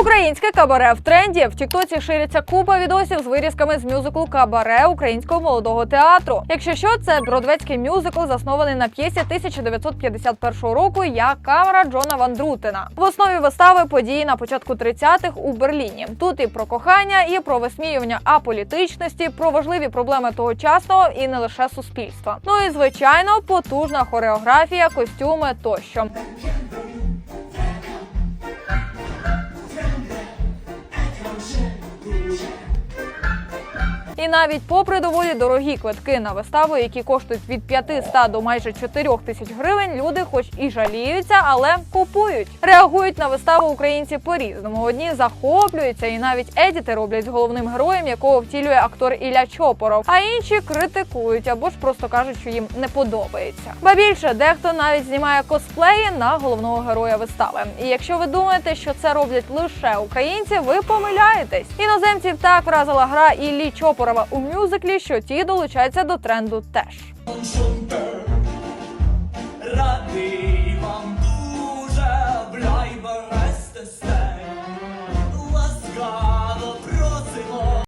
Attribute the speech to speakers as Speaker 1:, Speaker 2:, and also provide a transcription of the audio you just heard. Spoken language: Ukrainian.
Speaker 1: Українське кабаре в тренді. В Тіктоці шириться купа відосів з вирізками з мюзиклу Кабаре українського молодого театру. Якщо що, це бродвецький мюзикл, заснований на п'єсі 1951 року Я камера Джона Ван Друтена. В основі вистави події на початку 30-х у Берліні. Тут і про кохання, і про висміювання аполітичності, про важливі проблеми тогочасного і не лише суспільства. Ну і звичайно, потужна хореографія, костюми тощо. Навіть попри доволі дорогі квитки на виставу, які коштують від 500 до майже 4 тисяч гривень, люди, хоч і жаліються, але купують. Реагують на виставу українці по-різному. Одні захоплюються, і навіть едіти роблять з головним героєм, якого втілює актор Ілля Чопоров. А інші критикують або ж просто кажуть, що їм не подобається. Ба більше дехто навіть знімає косплеї на головного героя вистави. І якщо ви думаєте, що це роблять лише українці, ви помиляєтесь. Іноземців так вразила гра Іллі Чопорова у мюзиклі, що ті долучаються до тренду теж.